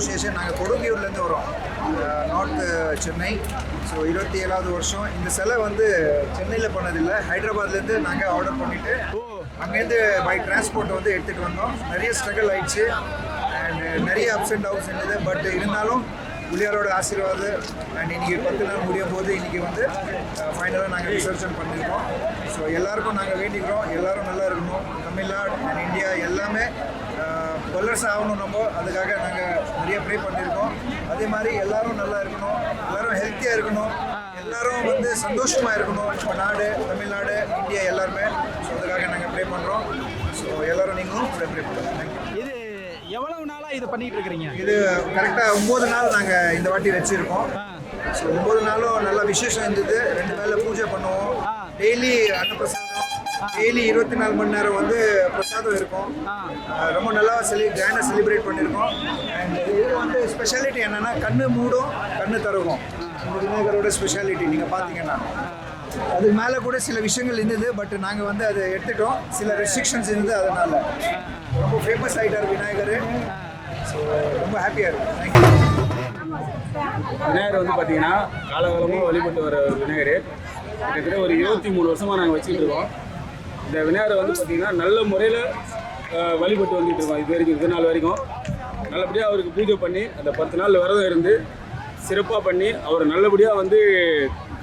Association நாங்கள் கொடுங்கியூர்லேருந்து வரோம். North uh, Chennai. So இருபத்தி ஏழாவது வருஷம். இந்த சிலை வந்து சென்னையில் பண்ணதில்லை. ஹைதராபாத்லேருந்து நாங்கள் ஆர்டர் பண்ணிவிட்டு அங்கேருந்து பை டிரான்ஸ்போர்ட் வந்து எடுத்துகிட்டு வந்தோம். நிறைய ஸ்ட்ரகிள் ஆயிடுச்சு. அண்ட் நிறைய அப்ஸ் அண்ட் டவுன்ஸ் இருந்தது. பட் இருந்தாலும் புள்ளியாரோட ஆசீர்வாதம் அண்ட் இன்னைக்கு பத்து நாள் முடியும் போது இன்னைக்கு வந்து uh, ஃபைனலாக நாங்கள் விசர்ஜன் பண்ணியிருக்கோம் ஸோ எல்லாருக்கும் நாங்கள் வேண்டிக்கிறோம். எல்லாரும் நல்லா இருக்கணும். தமிழ்நாடு அண்ட் இந்தியா எல்லாமே uh, வல்லரசு ஆகணும் நம்ம. அதுக்காக நாங்கள் நிறைய ப்ரே பண்ணியிருக்கோம் அதே மாதிரி எல்லாரும் நல்லா இருக்கணும். எல்லாரும் ஹெல்த்தியாக இருக்கணும். எல்லாரும் வந்து சந்தோஷமாக இருக்கணும். நாடு தமிழ்நாடு இந்தியா எல்லாருமே. ஸோ அதுக்காக நாங்கள் ப்ரே பண்ணுறோம் ஸோ எல்லாரும் நீங்களும் ப்ரே ப்ரே பண்ணுறோம் தேங்க்யூ இது எவ்வளவு நாளா இது பண்ணிட்டு இருக்கிறீங்க? இது கரெக்டாக ஒம்பது நாள் நாங்கள் இந்த வாட்டி வச்சுருக்கோம். ஸோ ஒம்பது நாளும் நல்ல விசேஷம் இருந்தது. ரெண்டு வேளை பூஜை பண்ணுவோம். டெய்லி அன்னப்பிரசாதம் டெய்லி இருபத்தி நாலு மணி நேரம் வந்து பிரசாதம் இருக்கும். ரொம்ப நல்லா செலி கிராண்டாக செலிப்ரேட் பண்ணியிருக்கோம். அண்ட் இது வந்து ஸ்பெஷாலிட்டி என்னென்னா கண்ணு மூடும் கண்ணு தருகும். இந்த விநாயகரோட ஸ்பெஷாலிட்டி நீங்கள் பார்த்தீங்கன்னா அதுக்கு மேலே கூட சில விஷயங்கள் இருந்தது பட் நாங்கள் வந்து அதை எடுத்துட்டோம். சில ரெஸ்ட்ரிக்ஷன்ஸ் இருந்தது அதனால். ரொம்ப ஃபேமஸ் ஆகிட்டார் விநாயகர். ஸோ ரொம்ப ஹாப்பியாக இருக்கும் தேங்க்யூ விநாயகர் வந்து பார்த்தீங்கன்னா காலகாலமாக வழிபட்டு வர விநாயகர். கிட்டத்தட்ட ஒரு இருபத்தி மூணு வருஷமாக நாங்கள் வச்சுக்கிட்டு இருக்கோம். இந்த விநாயகரை வந்து பார்த்தீங்கன்னா நல்ல முறையில் வழிபட்டு வந்துட்டு இருக்கோம். இது வரைக்கும் இது நாள் வரைக்கும். நல்லபடியாக அவருக்கு பூஜை பண்ணி அந்த பத்து நாள் விரதம் இருந்து சிறப்பாக பண்ணி அவர் நல்லபடியாக வந்து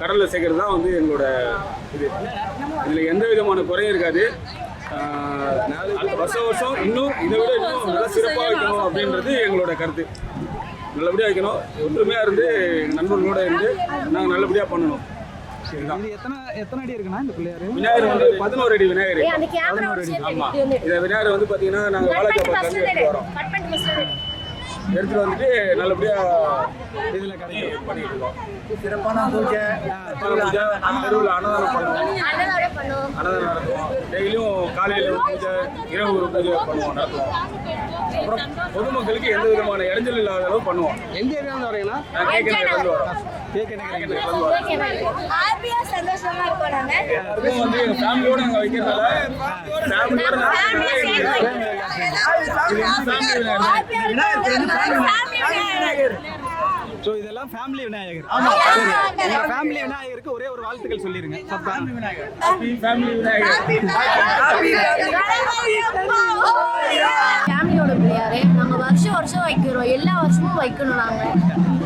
கடலில் சேர்க்கறது தான் வந்து எங்களோட இது. இதில் எந்த விதமான குறையும் இருக்காது. வருஷம் வருஷம் இன்னும் இதை விட இன்னும் நல்லா சிறப்பாக வைக்கணும் அப்படின்றது எங்களோட கருத்து. நல்லபடியாக வைக்கணும். ஒற்றுமையாக இருந்து நண்பர்களோட இருந்து நாங்கள் நல்லபடியாக பண்ணணும். இதுதான் இது எத்தனை எத்தனை அடி இருக்குண்ணா இந்த பிள்ளையாரு விநாயகர் வந்து பதினோரு அடி விநாயகர் ஆமாம் இப்படி வந்து இந்த விநாயகர் வந்து பார்த்தீங்கன்னா நாங்கள் கட் பண்ணிட்டு வாழைக்காய் எடுத்துட்டு வரோம். எடுத்துட்டு வந்துட்டு நல்லபடியாக இதில் கிடைக்கும் பண்ணிட்டு இருக்கோம். சிறப்பான பூஜை. பூஜை. தெருவில் அன்னதானம் பண்ணுவோம். அண்ணனோட பண்ணுவோம். அன்னதானம் நடத்துவோம் டெய்லியும் காலையில் ஒரு பூஜை இரவு ஒரு பூஜை பண்ணுவோம். நடத்துவோம். அப்புறம் பொதுமக்களுக்கு எந்த விதமான இடைஞ்சல் இல்லாத அளவு பண்ணுவோம் எந்த ஏரியாவில் கேட்கறது வந்து நாங்க ஃபேமிலியோட வைக்கிறதால ஸோ இதெல்லாம் ஃபேமிலி விநாயகர். சரி. உங்க ஃபேமிலி விநாயகருக்கு ஒரே ஒரு வாழ்த்துக்கள் சொல்லிருங்க. சத்தா. ஃபேமிலி விநாயகர். ஃபேமிலியோட பிள்ளையாரு நாங்க வருஷம் வருஷம் வைக்கிறோம். எல்லா வருஷமும் வைக்கணும் நாங்க.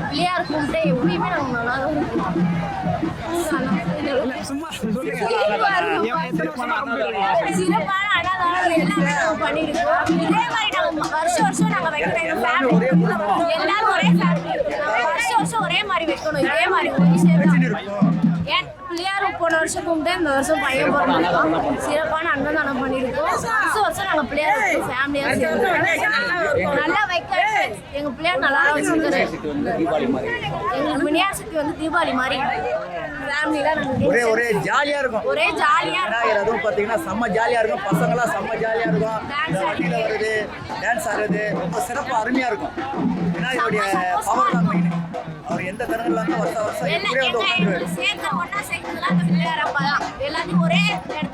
பிள்ளையார் கும்பிட்டு எப்பயுமே நாங்க நல்லா? சிறப்பான அன்னதானம் எல்லாமே நாங்க பண்ணிருக்கோம். இதே மாதிரி நாங்க வருஷம் வருஷம் நாங்க வைக்கணும் எங்க ஃபேமிலி எல்லாரும் ஒரே ஃபேமிலி வருஷம் வருஷம் ஒரே மாதிரி வைக்கணும் இதே மாதிரி ஒன்று சேர்ந்து ஏன் பிள்ளையார் போன வருஷம் கும்பிட்டு இந்த வருஷம் பையன் பிறந்திருக்கோம் சிறப்பான அன்னதானம் பண்ணியிருக்கோம். வருஷம் வருஷம் நாங்க பிள்ளையார் ஃபேமிலியா சேர்ந்து நல்லா வைக்க எங்க பிள்ளையார் நல்லா வச்சிருக்காரு. எங்களுக்கு விநாயகர் சக்தி வந்து தீபாவளி மாதிரி ஒரே ஒரே ஜாலியா இருக்கும். ஒரே ஜாலியா இருக்கும். அதுவும் பார்த்தீங்கன்னா செம்ம ஜாலியா இருக்கும். பசங்களாம் செம்ம ஜாலியா இருக்கும். வண்டியில வருது டான்ஸ் ஆடுறது. ரொம்ப சிறப்பா அருமையா இருக்கும். விநாயகருடைய பவர் தான் தரங்கள்ல இருந்து வருஷம் வருஷம் இப்படியே வந்து உட்காந்துருவாரு எங்களுக்கு சேர்ந்து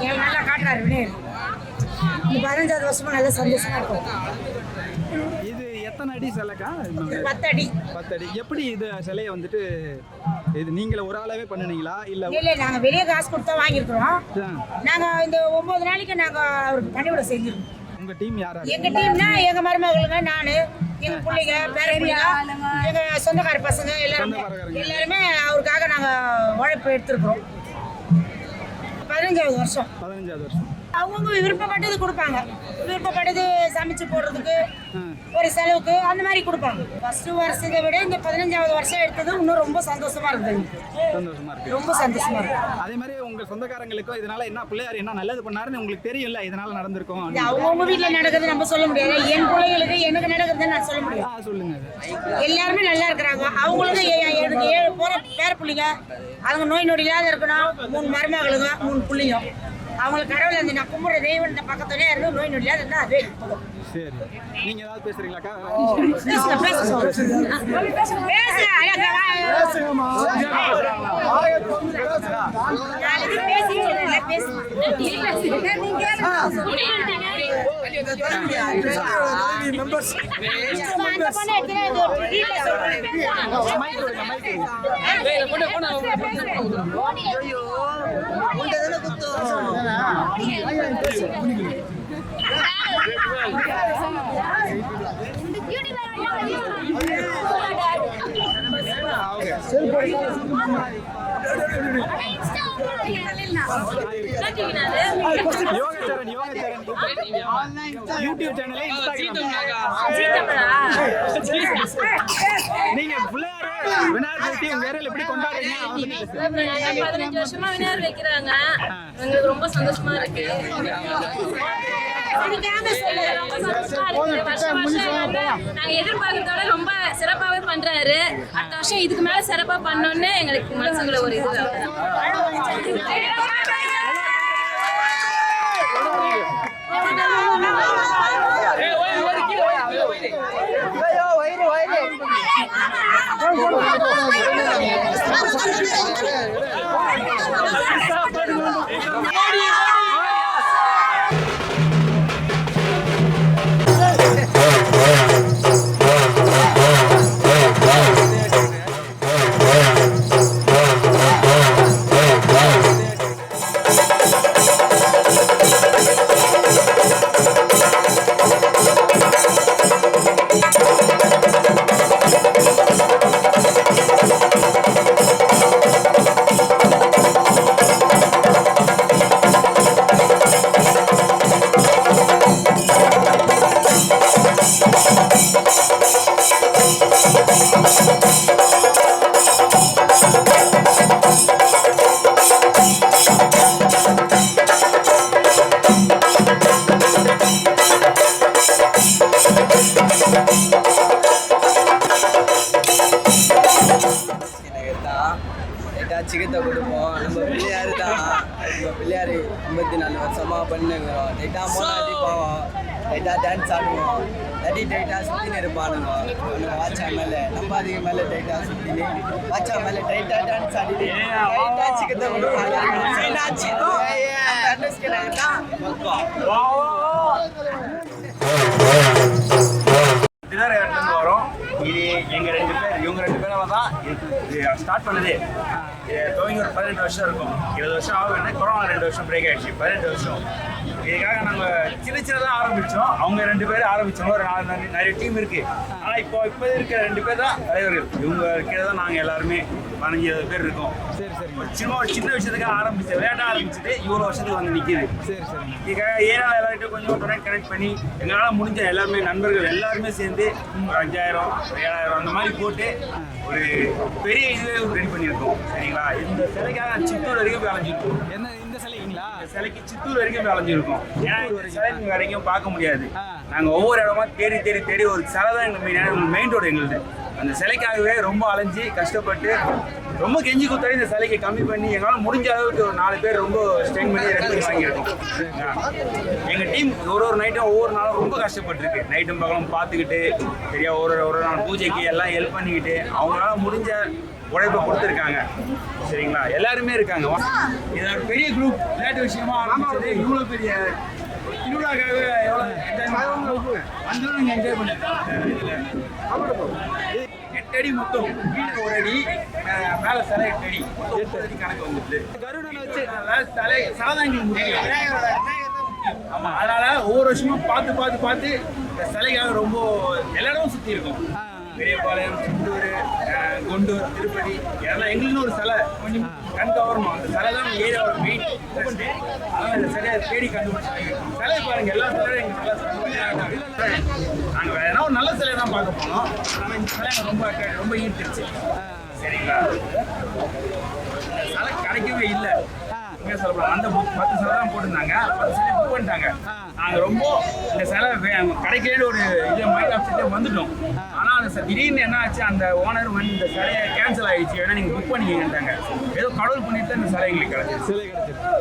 எங்களுக்கு நல்லா காட்டுறாரு விநாயகர் இந்த பதினஞ்சாவது வருஷமா நல்லா சந்தோஷமாக இருக்கும். இது எத்தனை அடி சிலைக்கா? பத்து அடி பத்து அடி எப்படி இது சிலையை வந்துட்டு இது நீங்களே ஒரு ஆளாவே பண்ணுனீங்களா? இல்ல இல்லை நாங்கள் வெளியே காசு கொடுத்தா வாங்கியிருக்கிறோம். ஆ, நாங்கள் இந்த ஒம்பது நாளைக்கு நாங்கள் அவருக்கு பணிவிட செஞ்சிருக்கோம். உங்க டீம் யாரா? எங்கள் டீம்னா எங்கள் மருமகளுங்க நான் எங்கள் பிள்ளைங்க பேர பிள்ளைங்க எங்கள் சொந்தக்கார பசங்க எல்லாருமே. எல்லாருமே அவருக்காக நாங்கள் உழைப்பு எடுத்திருக்கிறோம். பதினஞ்சாவது வருஷம். பதினஞ்சாவது வருஷம். அவங்கவுங்க விருப்பப்பட்டது கொடுப்பாங்க. விருப்பப்பட்டது சமைச்சு போடுறதுக்கு ஒரு செலவுக்கு அந்த மாதிரி கொடுப்பாங்க. ஃபர்ஸ்ட் வருஷத்தை விட இந்த பதினஞ்சாவது வருஷம் எடுத்தது இன்னும் ரொம்ப சந்தோஷமா எங்களுக்கு. சந்தோஷமா இருக்கு. ரொம்ப சந்தோஷமா இருக்கு. அதே மாதிரி உங்க சொந்தக்காரங்களுக்கும் இதனால என்ன பிள்ளையார் என்ன நல்லது பண்ணாருன்னு உங்களுக்கு தெரியும்ல இதனால நடந்திருக்கும் அவங்கவுங்க வீட்டில் நடக்குது நம்ம சொல்ல முடியாது. என் பிள்ளைங்களுக்கு எனக்கு நடக்குதுன்னு நான் சொல்ல முடியாது. சொல்லுங்க. எல்லாருமே நல்லா இருக்கிறாங்க. அவங்களுக்கு எனக்கு ஏழு போற பேர பிள்ளைங்க. அவங்க நோய் நொடி இல்லாத இருக்கணும். மூணு மருமகளுங்க மூணு பிள்ளைங்க. அவங்களுக்கு கடவுள் அந்த நான் கும்பிட்ற தெய்வம் இந்த பக்கத்துலேயே இருந்து நோய் நொடி இல்லாத இருந்தால் அதுவே போதும். சரி நீங்க ஏதாவது பேசுறீங்களாக்கா பேசுங்க பேசுங்க பேசுங்க அழகா நாளைக்கு பேசிட்டு இல்லை, பேசுங்க அந்த பொண்ணு எடுத்துனா இது ஒரு வீட்டுல சொல்றேன். மைக் கொடுங்க மைக் கொடுங்க யோகச்சரன் யோகச்சரன் யூடியூப் சேனல் நீங்க விநாயகர் சதுர்த்தி உங்க ஏரியால எப்படி கொண்டாடுறீங்க பதினஞ்சு வருஷமா விநாயகர் வைக்கிறாங்க எங்களுக்கு ரொம்ப சந்தோஷமா இருக்கு நாங்க எதிர்பார்க்கறதோட ரொம்ப சிறப்பாவே பண்றாரு அடுத்த வருஷம் இதுக்கு மேல சிறப்பா பண்ணோம்னு எங்களுக்கு மனசுக்குள்ள ஒரு இது டான்ஸ் ஆடுவோம். தடி டைட்டாக சுற்றின்னு இருப்பானுங்க. அவனுங்க வாட்சா மேலே. நம்ம அதுக்கு மேலே டைட்டாக சுற்றினு வாட்சா மேலே டைட்டாக டான்ஸ் ஆடிட்டு. லைட்டாக சிக்கத்தை டின்னர் இடத்துலேருந்து வரோம். இது எங்கள் ரெண்டு பேர் இவங்க ரெண்டு பேரும் தான் இது ஸ்டார்ட் பண்ணதே. துவங்கி ஒரு பதினெட்டு வருஷம் இருக்கும். இருபது வருஷம் ஆகும் கொரோனா ரெண்டு வருஷம் பிரேக் ஆயிடுச்சு. பதினெட்டு வருஷம். இதுக்காக நாங்கள் சின்ன சின்னதாக ஆரம்பித்தோம் அவங்க ரெண்டு பேரும் ஆரம்பித்தோம் ஒரு நாலு நிறைய- டீம் இருக்கு. ஆனால் இப்போ இப்போ இருக்கிற ரெண்டு பேர் தான் தலைவர்கள். இவங்க கீழே தான் நாங்கள் எல்லாருமே பதினஞ்சு பேர் இருக்கோம். சரி சரி. சின்ன ஒரு சின்ன விஷயத்துக்காக ஆரம்பிச்சு விளையாட்ட ஆரம்பிச்சுட்டு இவ்வளோ வருஷத்துக்கு வந்து நிற்கிது சரி சரி. இதுக்காக எல்லார்கிட்டையும் கொஞ்சம் கனெக்ட் கனெக்ட் பண்ணி எங்களால் முடிஞ்ச எல்லாருமே நண்பர்கள் எல்லாருமே சேர்ந்து ஒரு அஞ்சாயிரம் ஏழாயிரம் அந்த மாதிரி போட்டு ஒரு பெரிய இதுவே ரெடி பண்ணியிருக்கோம். சரிங்களா? இந்த சிலைக்காக நான் சித்தூர் வரைக்கும் போய் அலைஞ்சிருக்கோம் என்ன இந்த இந்த சிலைக்கு சித்தூர் வரைக்கும் போய் அலைஞ்சிருக்கோம். ஏன்னா இந்த சிலை வரைக்கும் பார்க்க முடியாது. நாங்கள் ஒவ்வொரு இடமா தேடி தேடி தேடி ஒரு சிலை தான் எங்கள் மெயின் ரோடு எங்களுது. அந்த சிலைக்காகவே ரொம்ப அலைஞ்சு கஷ்டப்பட்டு ரொம்ப கெஞ்சி குத்தாடி இந்த சிலைக்கு கம்மி பண்ணி எங்களால் முடிஞ்ச அளவுக்கு ஒரு நாலு பேர் ரொம்ப ஸ்ட்ரெயின் பண்ணி பண்ணி வாங்கியிருக்கோம். எங்கள் டீம் ஒரு ஒரு நைட்டும் ஒவ்வொரு நாளும் ரொம்ப கஷ்டப்பட்டிருக்கு. நைட்டும் பகலும் பார்த்துக்கிட்டு சரியா ஒரு ஒரு நாள் பூஜைக்கு எல்லாம் ஹெல்ப் பண்ணிக்கிட்டு அவங்களால முடிஞ்ச உழைப்பை கொடுத்துருக்காங்க. சரிங்களா? எல்லாருமே இருக்காங்க. இது ஒரு பெரிய குரூப் விளையாட்டு விஷயமா ஆரம்பிச்சது இவ்வளோ பெரிய திருவிழாக்காக எவ்வளோ வந்தாலும் நீங்கள் என்ஜாய் பண்ணிருக்கோம் எட்டு அடி மொத்தம். கீழே ஒரு அடி மேல சிலை எட்டு அடி. மொத்தம் ஒன்பது அடி கணக்கு வந்துட்டு கருடனை வச்சு. சிலை சாதாங்க ஆமா அதனால ஒவ்வொரு வருஷமும் பார்த்து பார்த்து பார்த்து சிலைக்காக ரொம்ப எல்லா இடமும் சுத்தி இருக்கோம். பெரியபாளையம் சித்தூர் குண்டூர் திருப்பதி இதெல்லாம் எங்களுக்குன்னு ஒரு சிலை. கொஞ்சம் கண் கவரணும் அந்த சிலை தான் ஏரியாவோட மெயின் அதனால இந்த சிலையை தேடி கண்டுபிடிச்சாங்க சிலை பாருங்க எல்லா சிலையும் எங்கள் நல்லா நாங்கள் வேற ஏதாவது ஒரு நல்ல சிலையை தான் பார்க்க போனோம். ஆனால் இந்த சிலை ரொம்ப ரொம்ப ஈர்த்துருச்சு. சரிங்களா? இந்த சிலை கிடைக்கவே இல்லை. உண்மையா சொல்லப்போனா அந்த பத்து சிலை தான் போட்டிருந்தாங்க. பத்து சிலை புக் பண்ணிட்டாங்க நாங்கள் ரொம்ப இந்த சிலை கிடைக்கலன்னு ஒரு இது மைண்ட் ஆஃப் செட்டே வந்துட்டோம். ஆனால் அந்த திடீர்னு என்ன ஆச்சு அந்த ஓனர் வந்து இந்த சிலையை கேன்சல் ஆயிடுச்சு. வேணா நீங்கள் புக் பண்ணிக்கிட்டாங்க ஏதோ கடவுள் பண்ணிட்டு தான் இந்த சிலை எங்களுக்கு கிடைச்சிது. சிலை கிடைச்சிருக்கு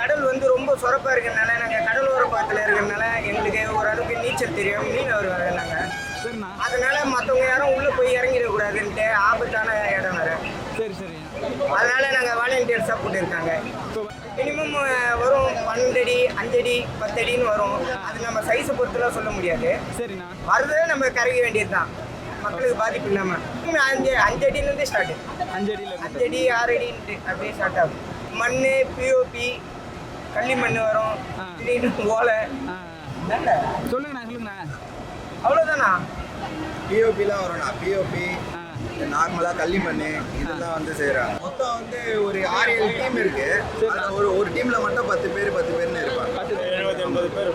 கடல் வந்து ரொம்ப சொரப்பாக இருக்கிறனால நாங்கள் கடலோர பக்கத்தில் இருக்கிறனால எங்களுக்கு ஓரளவுக்கு நீச்சல் தெரியும். மீனவர் நாங்கள் சரிண்ணா. அதனால மற்றவங்க யாரும் உள்ளே போய் இறங்கிடக்கூடாதுன்ட்டு ஆபத்தான இடம் வேறு. சரி சரி. அதனால நாங்கள் வாலண்டியர்ஸாக போட்டுருக்காங்க. மினிமம் வரும் பன்னெண்டடி அஞ்சடி பத்தடின்னு வரும். அது நம்ம சைஸை பொறுத்துலாம் சொல்ல முடியாது. சரிண்ணா. வரதே நம்ம கரைக்க வேண்டியது தான் மக்களுக்கு பாதிப்பு இல்லாமல் அஞ்சு அஞ்சடிலேருந்தே ஸ்டார்ட் அஞ்சு அடியில் அஞ்சடி ஆறு அடின்ட்டு அப்படியே ஸ்டார்ட் ஆகும். மண் பிஓபி களி மண் வரும். திடீர்னு ஓலை? சொல்லுங்கண்ணா சொல்லுங்கண்ணா. அவ்வளோதானா பிஓபிலாம் வரும்ண்ணா பிஓபி நார்மலாக களிமண் இதெல்லாம் வந்து செய்கிறாங்க மொத்தம் வந்து ஒரு ஆறு ஏழு டீம் இருக்கு. ஒரு ஒரு டீமில் மட்டும் பத்து பேர் பத்து பேர்னு இருப்பாங்க. பத்து எழுபத்தி எண்பது பேர்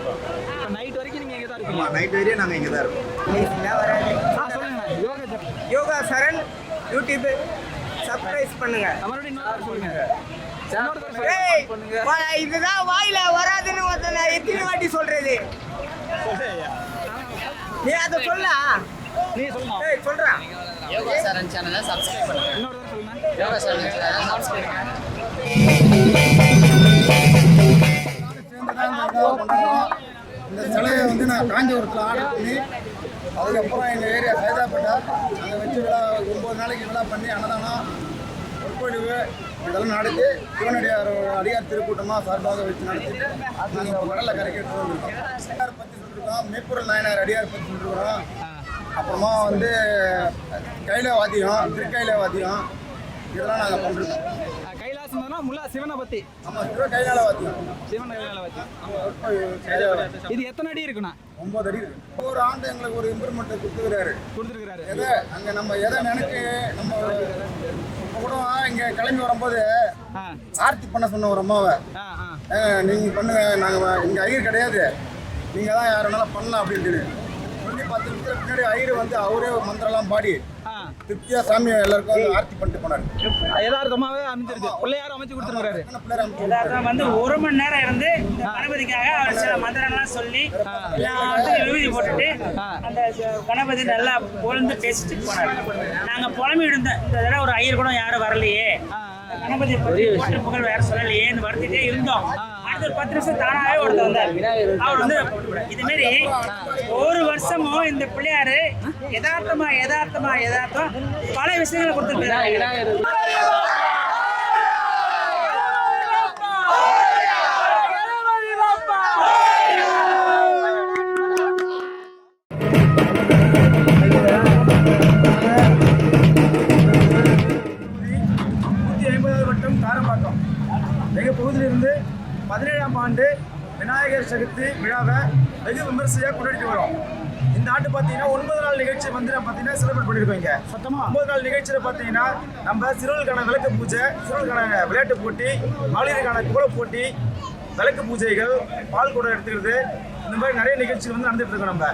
நைட் வரைக்கும் நீங்கள் இங்கே தான் ஆமாம் இருப்பீங்க. நைட் வரையும் நாங்கள் இங்கே தான் சொல்லுங்கண்ணா யோகா சரண் யூடியூப் சப்ஸ்கிரைப் பண்ணுங்க. இதுதான் வாயில வராதுன்னு நான் எத்தனை வாட்டி சொல்றது? நீ அதை சொல்ல. நீ சொல்லுங்க ஏய் சொல்றான் யோகா சரண் சேனலை சப்ஸ்கிரைப் பண்ணுங்க. இன்னொரு தடவை சொல்லுங்க யோகா சரண் சேனலை சப்ஸ்கிரைப் பண்ணுங்க. இந்த சிலையை வந்து நான் காஞ்சிபுரத்தில் ஆர்டர் பண்ணி அதுக்கப்புறம் எங்கள் ஏரியா சைதாப்பேட்டை அங்கே வச்சு விழா ஒம்பது நாளைக்கு விழா பண்ணி அன்னதானம் சொற்பொழிவு இதெல்லாம் நடத்தி சிவனடியார் அடியார் திருக்கூட்டமாக சார்பாக வச்சு நடத்தி நாங்கள் இப்போ கடலில் கரைக்கு எடுத்து வந்திருக்கோம். அடியார் பற்றி சொல்லியிருக்கோம் மேப்பூர் நாயனார் அடியார் பற்றி சொல்லியிருக்கிறோம் அப்புறமா வந்து கைல வாத்தியம் திருக்கைல வாத்தியம் இதெல்லாம் நாங்கள் பண்ணிருக்கோம் ஆ, கைலாசம்னா முல்லா சிவனை பற்றி ஆமாம் சிவ கைலால வாத்தியம் சிவன் கைலால வாத்தியம். இது எத்தனை அடி இருக்குண்ணா? ஒன்பது அடி இருக்கு. ஒவ்வொரு ஆண்டு எங்களுக்கு ஒரு இம்ப்ரூவ்மெண்ட் கொடுத்துக்கிறாரு கொடுத்துருக்காரு. எதை? அங்கே நம்ம எதை நினைச்சு நம்ம கூட இங்கே கிளம்பி வரும்போது ஆர்த்தி பண்ண சொன்ன ஒரு அம்மாவை. நீங்கள் பண்ணுங்க நாங்கள் இங்கே ஐயர் கிடையாது. நீங்கள் தான் யார் வேணாலும் பண்ணலாம் அப்படின்ட்டு சொல்லி பத்து நிமிஷத்துக்கு பின்னாடி ஐயர் வந்து அவரே மந்திரம்லாம் பாடி ஆ. திருப்தியாக சாமி எல்லாருக்கும் ஆர்த்தி பண்ணிட்டு போனார். யதார்த்தமாவே அமைஞ்சிருக்கு. பிள்ளையார் அமைச்சு கொடுத்துருக்காரு. அதான் வந்து ஒரு மணி நேரம் இருந்து இந்த கணபதிக்காக அவர் சில மந்திரங்கள்லாம் சொல்லி எழுதி போட்டுட்டு அந்த கணபதி நல்லா புகழ்ந்து பேசிட்டு போனார். நாங்க புலம்பி இருந்தோம் இந்த தடவை ஒரு ஐயர் கூட யாரும் வரலையே. கணபதி போட்டு புகழ் வேற சொல்லலையேன்னு வருத்திட்டே இருந்தோம். அடுத்த ஒரு பத்து நிமிஷம் தானாகவே ஒருத்தர் வந்தார். அவர் வந்து இது மாதிரி ஒரு வருஷமும் இந்த பிள்ளையாரு யதார்த்தமா யதார்த்தமா யதார்த்தம் பல விஷயங்களை கொடுத்துருக்காரு. நூற்றி எங்கள் பகுதியிலிருந்து பதினேழாம் ஆண்டு விநாயகர் சதுர்த்தி விழாவை வெகு விமர்சையாக கொண்டாடிட்டு வரோம். இந்த ஆண்டு பார்த்தீங்கன்னா ஒன்பது நாள் நிகழ்ச்சி வந்து நம்ம பார்த்தீங்கன்னா செலிப்ரேட் பண்ணியிருக்கோம் இங்கே. ஒன்பது நாள் நிகழ்ச்சியில் பார்த்தீங்கன்னா நம்ம சிறுவர்களுக்கான விளக்கு பூஜை சிறுவர்களுக்கான விளையாட்டு போட்டி மகளிருக்கான கோல போட்டி விளக்கு பூஜைகள் பால் குடம் எடுத்துக்கிறது இந்த மாதிரி நிறைய நிகழ்ச்சிகள் வந்து நடந்துட்டு இருக்கோம் நம்ம.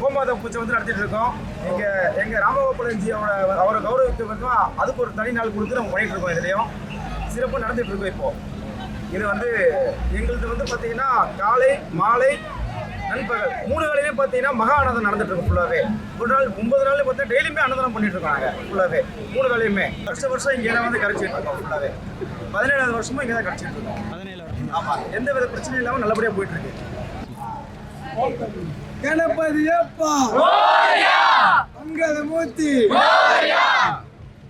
கோமாதா பூஜை வந்து நடத்திட்டு இருக்கோம். எங்க எங்க ராமகோபாலஞ்சியோட அவரை கௌரவிக்கிறதுக்கும் அதுக்கு ஒரு தனி நாள் கொடுத்து நம்ம பண்ணிட்டு இருக்கோம் இதுலயும். சிறப்பாக நடந்துட்டு இருக்கோம் இப்போ. இது வந்து எங்களுது வந்து பார்த்தீங்கன்னா காலை மாலை நண்பர்கள் மூணு வேலையும் பார்த்தீங்கன்னா மகா அன்னதானம் நடந்துட்டு இருக்கும் ஃபுல்லாகவே ஒரு நாள் ஒன்பது நாள் பார்த்தா டெய்லியுமே அன்னதானம் பண்ணிட்டு இருக்கோம் நாங்கள் ஃபுல்லாகவே மூணு வேலையுமே வருஷம் வருஷம் இங்கே வந்து கரைச்சிட்டு இருக்கோம் ஃபுல்லாகவே பதினேழாவது வருஷமும் இங்கே தான் கரைச்சிட்டு இருக்கோம் பதினேழு வருஷம் ஆமாம் எந்த வித பிரச்சனையும் இல்லாமல் நல்லபடியாக போயிட்டு இருக்கு கணபதி அப்பா! மங்கள மூர்த்தி!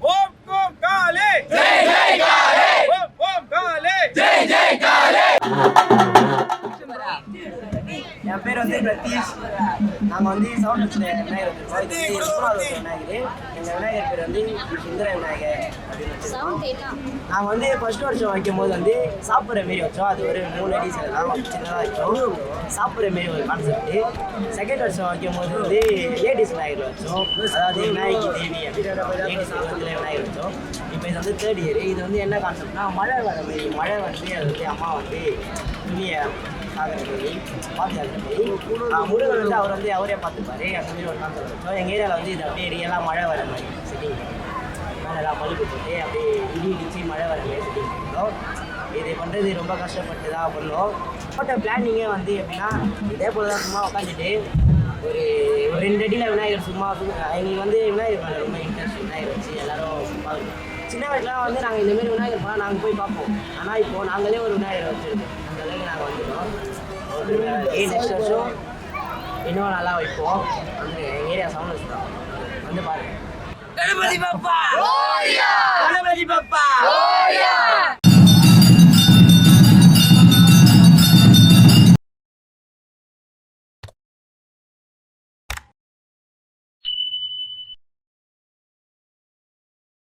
ஓம் ஓம் காலே ஜெய் ஜெய்! காலே ஓம் ஓம் காலே ஜெய் ஜெய் காலே என் பேர் வந்து பிரதீஷ். நாங்கள் வந்து சவுண்ட் விநாயகர் வச்சிருக்கோம் இது வந்து மூணாவது விநாயகர். எங்கள் விநாயகர் பேர் வந்து சுந்தர விநாயகர் அப்படின்னு வச்சிருக்கோம் நாங்கள் வந்து ஃபர்ஸ்ட் வருஷம் வைக்கும் போது வந்து சாப்பிட்ற மாரி வச்சோம். அது ஒரு மூணு அடி சின்னதாக வச்சோம் சாப்பிட்ற மாரி ஒரு கான்செப்ட் செகண்ட் வருஷம் வைக்கும் போது வந்து லேடிஸ் விநாயகர் வச்சோம். அதாவது விநாயகி தேவி அப்படின்னு லேடிஸ் விநாயகர் வச்சோம். இப்போ இது வந்து தேர்ட் இயர் இது வந்து என்ன கான்செப்ட்னா மழை வர மாதிரி மழை வந்து அது வந்து அம்மா வந்து துணியை ஆகிற மாரி முருகன் வந்து அவர் வந்து அவரே பார்த்துப்பாரு. அந்த மாதிரி ஒரு கான்செப்ட் எங்கள் ஏரியாவில் வந்து இது அப்படியே ரியலாக மழை வர மாதிரி செட்டிங் மேலெல்லாம் பழுப்பு போட்டு அப்படியே இடி இடிச்சு மழை வர மாதிரி செட்டிங் பண்ணோம் இது பண்ணுறது ரொம்ப கஷ்டப்பட்டு தான் பண்ணோம் போட்ட பிளானிங்கே வந்து எப்படின்னா இதே போல் தான் சும்மா உட்காந்துட்டு ஒரு ஒரு ரெண்டு அடியில் விநாயகர் சும்மா எங்களுக்கு வந்து விநாயகர் மேலே ரொம்ப இன்ட்ரெஸ்ட் விநாயகர் வச்சு எல்லாரும் இருக்கும் சின்ன வயசுலாம் வந்து நாங்கள் இந்தமாரி விநாயகர் போனால் நாங்கள் போய் பார்ப்போம். ஆனால் இப்போது நாங்களே ஒரு விநாயகர் வச்சுருக்கோம். அந்த அளவுக்கு நாங்கள் வந்துட்டோம் ஒரு ஏழு நெக்ஸ்ட் வருஷம் இன்னும் நல்லா வைப்போம். வந்து எங்கள் ஏரியா சவுண்ட் தான் வந்து பாருங்க. கணபதி பாப்பா! கணபதி பாப்பா!